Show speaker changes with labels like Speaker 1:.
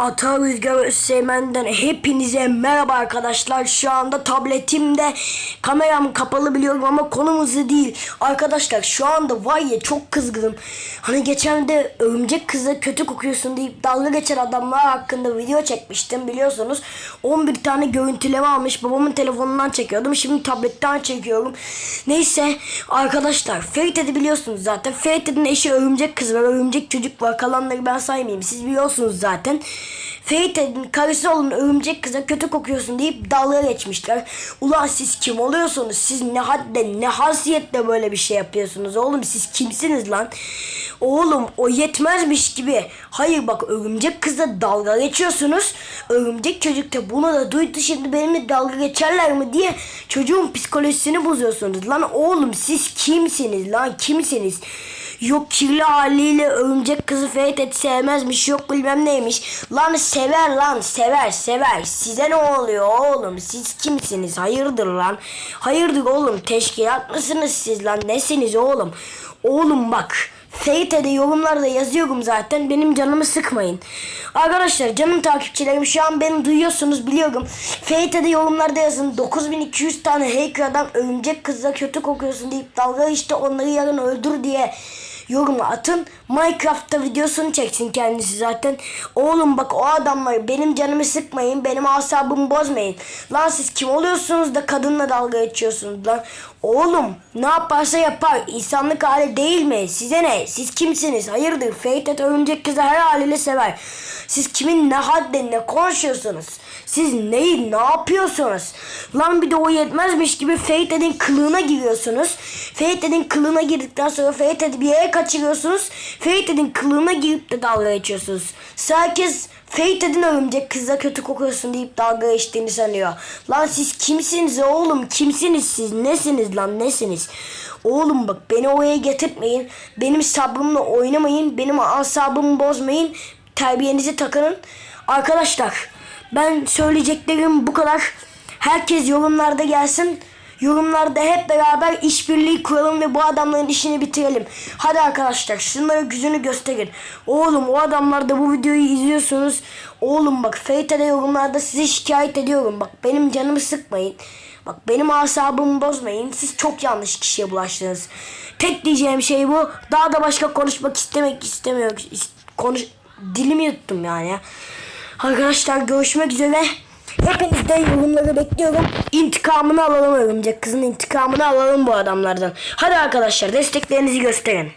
Speaker 1: Ata Rüzgar Özseymen'den hepinize merhaba arkadaşlar. Şu anda tabletimde kameram kapalı biliyorum ama konumuzu değil. Arkadaşlar şu anda vay ya çok kızgınım. Hani geçen de örümcek kıza kötü kokuyorsun deyip dalga geçen adamlar hakkında video çekmiştim biliyorsunuz. 11 tane görüntüleme almış babamın telefonundan çekiyordum. Şimdi tabletten çekiyorum. Neyse arkadaşlar Ferit'i biliyorsunuz zaten. Ferit'in eşi örümcek kız var örümcek çocuk var kalanları ben saymayayım siz biliyorsunuz zaten. Ferit'in karısı olun örümcek kıza kötü kokuyorsun deyip dalga geçmişler. Ulan siz kim oluyorsunuz? Siz ne hadde ne hasiyetle böyle bir şey yapıyorsunuz oğlum siz kimsiniz lan? Oğlum o yetmezmiş gibi. Hayır bak örümcek kızla dalga geçiyorsunuz. Örümcek çocuk da bunu da duydu şimdi benimle dalga geçerler mi diye çocuğun psikolojisini bozuyorsunuz. Lan oğlum siz kimsiniz lan kimsiniz? Yok kirli haliyle örümcek kızı Ferit sevmezmiş yok bilmem neymiş. Lan sever lan sever sever. Size ne oluyor oğlum siz kimsiniz hayırdır lan. Hayırdır oğlum teşkilat mısınız siz lan nesiniz oğlum. Oğlum bak Ferit'e de yorumlarda yazıyorum zaten. Benim canımı sıkmayın. Arkadaşlar canım takipçilerim şu an beni duyuyorsunuz biliyorum. Ferit'e de yorumlarda yazın. 9200 tane hacker'dan örümcek kızla kötü kokuyorsun deyip dalga işte onları yarın öldür diye yorum atın. Minecraft'ta videosunu çeksin kendisi zaten. Oğlum bak o adamlar benim canımı sıkmayın. Benim asabımı bozmayın. Lan siz kim oluyorsunuz da kadınla dalga geçiyorsunuz lan. Oğlum ne yaparsa yapar. İnsanlık hali değil mi? Size ne? Siz kimsiniz? Hayırdır? Feytet örümcek kızı her haliyle sever. Siz kimin ne hadde ne konuşuyorsunuz? Siz neyi ne yapıyorsunuz? Lan bir de o yetmezmiş gibi Feytet'in kılığına giriyorsunuz. Feytet'in kılığına girdikten sonra Feytet'i bir yere kaçırıyorsunuz. Feytet'in kılığına girip de dalga geçiyorsunuz. Herkes Feytet'in örümcek kızla kötü kokuyorsun deyip dalga geçtiğini sanıyor. Lan siz kimsiniz oğlum? Kimsiniz siz? Nesiniz lan nesiniz? Oğlum bak beni oraya getirtmeyin. Benim sabrımla oynamayın. Benim asabımı bozmayın. Terbiyenizi takının. Arkadaşlar ben söyleyeceklerim bu kadar. Herkes yorumlarda gelsin. Yorumlarda hep beraber işbirliği kuralım ve bu adamların işini bitirelim. Hadi arkadaşlar şunlara gücünü gösterin. Oğlum o adamlar da bu videoyu izliyorsunuz. Oğlum bak FT'de yorumlarda sizi şikayet ediyorum. Bak benim canımı sıkmayın. Bak benim asabımı bozmayın. Siz çok yanlış kişiye bulaştınız. Tek diyeceğim şey bu. Daha da başka konuşmak istemek istemiyorum. İst- Konuş dilimi yuttum yani. Arkadaşlar görüşmek üzere. Hepinizden yorumları bekliyorum. İntikamını alalım örümcek kızın intikamını alalım bu adamlardan. Hadi arkadaşlar desteklerinizi gösterin.